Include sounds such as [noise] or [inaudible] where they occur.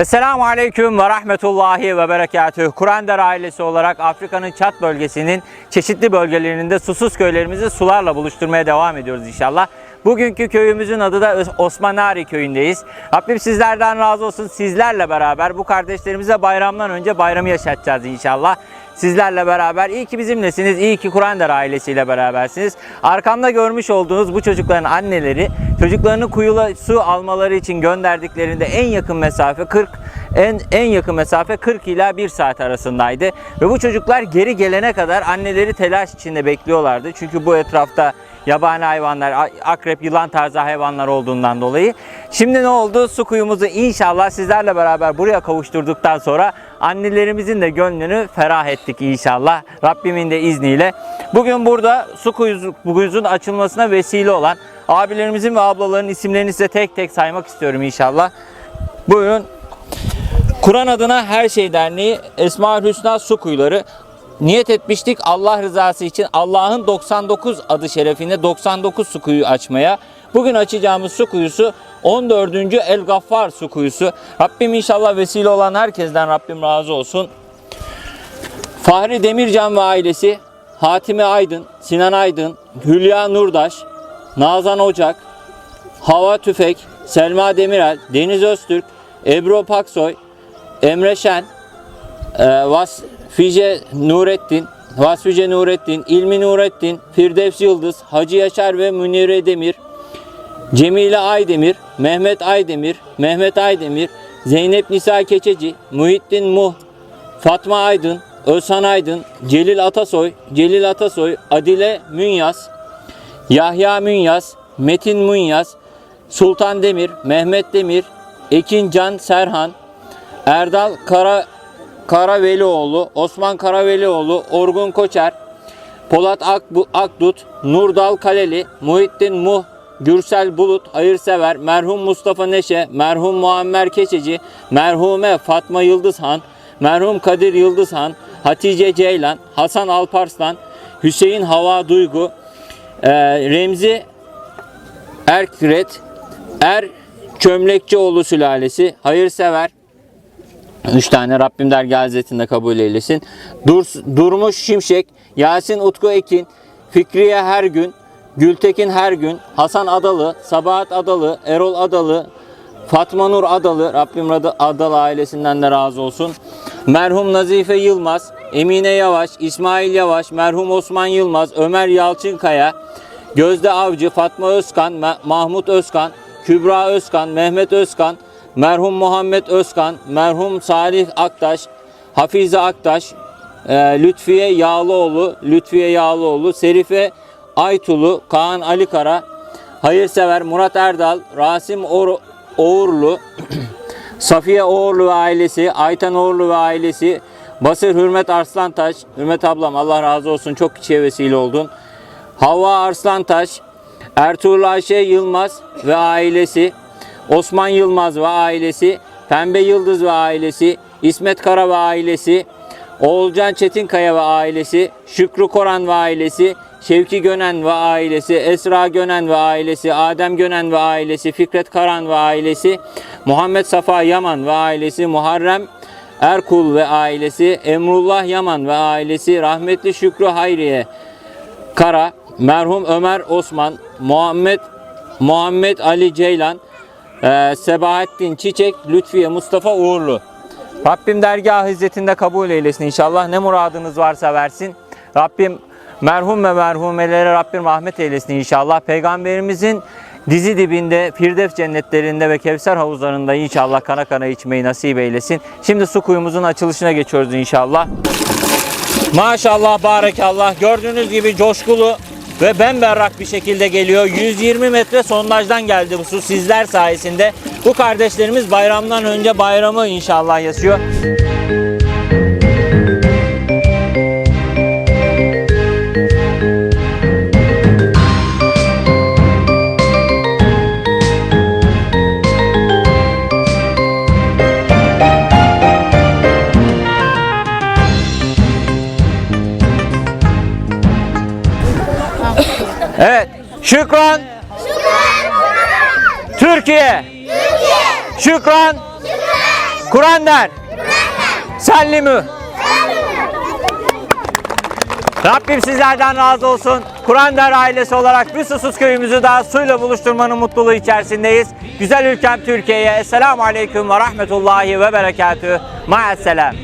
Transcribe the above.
Esselamu Aleyküm ve Rahmetullahi ve Berekatühü. Kur'an-Der ailesi olarak Afrika'nın Çat bölgesinin çeşitli bölgelerinde susuz köylerimizi sularla buluşturmaya devam ediyoruz inşallah. Bugünkü köyümüzün adı da Os- Osmanari köyündeyiz. Rabbim sizlerden razı olsun. Sizlerle beraber bu kardeşlerimize bayramdan önce bayramı yaşatacağız inşallah. Sizlerle beraber iyi ki bizimlesiniz, iyi ki Kur'an-Der ailesiyle berabersiniz. Arkamda görmüş olduğunuz bu çocukların anneleri çocuklarını kuyula su almaları için gönderdiklerinde en yakın mesafe 40 en en yakın mesafe 40 ila 1 saat arasındaydı ve bu çocuklar geri gelene kadar anneleri telaş içinde bekliyorlardı. Çünkü bu etrafta yabani hayvanlar, akrep, yılan tarzı hayvanlar olduğundan dolayı. Şimdi ne oldu? Su kuyumuzu inşallah sizlerle beraber buraya kavuşturduktan sonra annelerimizin de gönlünü ferah ettik inşallah. Rabbimin de izniyle. Bugün burada su kuyusunun açılmasına vesile olan abilerimizin ve ablaların isimlerini size tek tek saymak istiyorum inşallah. Buyurun. Kur'an adına Her Şey Derneği Esma-ül Hüsna Su Kuyuları Niyet etmiştik Allah rızası için Allah'ın 99 adı şerefine 99 su kuyu açmaya. Bugün açacağımız su kuyusu 14. El Gaffar su kuyusu. Rabbim inşallah vesile olan herkesten Rabbim razı olsun. Fahri Demircan ve ailesi, Hatime Aydın, Sinan Aydın, Hülya Nurdaş, Nazan Ocak, Hava Tüfek, Selma Demirel, Deniz Öztürk, Ebru Paksoy, Emre Şen, e, Nurettin, Vasfice Nurettin, İlmi Nurettin, Firdevs Yıldız, Hacı Yaşar ve Münire Demir, Cemile Aydemir, Mehmet Aydemir, Mehmet Aydemir, Zeynep Nisa Keçeci, Muhittin Muh, Fatma Aydın, Özhan Aydın, Celil Atasoy, Celil Atasoy, Adile Münyas, Yahya Münyas, Metin Münyas, Sultan Demir, Mehmet Demir, Ekin Can Serhan, Erdal Kara Karavelioğlu, Osman Karavelioğlu, Orgun Koçer, Polat Akbu, Akdut, Nurdal Kaleli, Muhittin Muh, Gürsel Bulut, Hayırsever, merhum Mustafa Neşe, merhum Muammer Keçeci, merhume Fatma Yıldızhan, merhum Kadir Yıldızhan, Hatice Ceylan, Hasan Alparslan, Hüseyin Hava Duygu, eee, Remzi Erkret, Er Çömlekçioğlu sülalesi, hayırsever, Üç tane Rabbim dergâh hazretinde kabul eylesin. Dur, Durmuş Şimşek, Yasin Utku Ekin, Fikriye Her Gün, Gültekin Her Gün, Hasan Adalı, Sabahat Adalı, Erol Adalı, Fatma Nur Adalı, Rabbim Adalı ailesinden de razı olsun. Merhum Nazife Yılmaz, Emine Yavaş, İsmail Yavaş, merhum Osman Yılmaz, Ömer Yalçınkaya, Gözde Avcı, Fatma Özkan, Ma- Mahmut Özkan, Kübra Özkan, Mehmet Özkan, merhum Muhammed Özkan, merhum Salih Aktaş, Hafize Aktaş, e, Lütfiye Yağlıoğlu, Lütfiye Yağlıoğlu, Serife Aytulu, Kaan Alikara, Hayırsever Murat Erdal, Rasim Or- Oğurlu, [clears throat] Safiye Oğurlu ve ailesi, Ayten Oğurlu ve ailesi, Basır Hürmet Arslantaş, Hürmet ablam Allah razı olsun çok kişiye vesile oldun. Havva Arslantaş, Ertuğrul Ayşe Yılmaz ve ailesi, Osman Yılmaz ve ailesi, Pembe Yıldız ve ailesi, İsmet Kara ve ailesi, Oğulcan Çetinkaya ve ailesi, Şükrü Koran ve ailesi, Şevki Gönen ve ailesi, Esra Gönen ve ailesi, Adem Gönen ve ailesi, Fikret Karan ve ailesi, Muhammed Safa Yaman ve ailesi, Muharrem Erkul ve ailesi, Emrullah Yaman ve ailesi, rahmetli Şükrü Hayriye Kara, merhum Ömer Osman, Muhammed Muhammed Ali Ceylan, eee, Sebahattin Çiçek, Lütfiye Mustafa Uğurlu. Rabbim dergah hizmetinde kabul eylesin inşallah. Ne muradınız varsa versin. Rabbim merhum ve merhumelere Rabbim rahmet eylesin inşallah. Peygamberimizin dizi dibinde, Firdevs cennetlerinde ve Kevser havuzlarında inşallah kana kana içmeyi nasip eylesin. Şimdi su kuyumuzun açılışına geçiyoruz inşallah. Maşallah barekallah gördüğünüz gibi coşkulu ve bemberrak bir şekilde geliyor. 120 metre sondajdan geldi bu su sizler sayesinde. Bu kardeşlerimiz bayramdan önce bayramı inşallah yaşıyor. Evet. Şükran. Türkiye. Şükran. Kur'an-der. Sellimü. Rabbim sizlerden razı olsun. Kur'an-der ailesi olarak bir susuz köyümüzü daha suyla buluşturmanın mutluluğu içerisindeyiz. Güzel ülkem Türkiye'ye. Esselamu Aleyküm ve Rahmetullahi ve Berekatühü. Ma'asselam.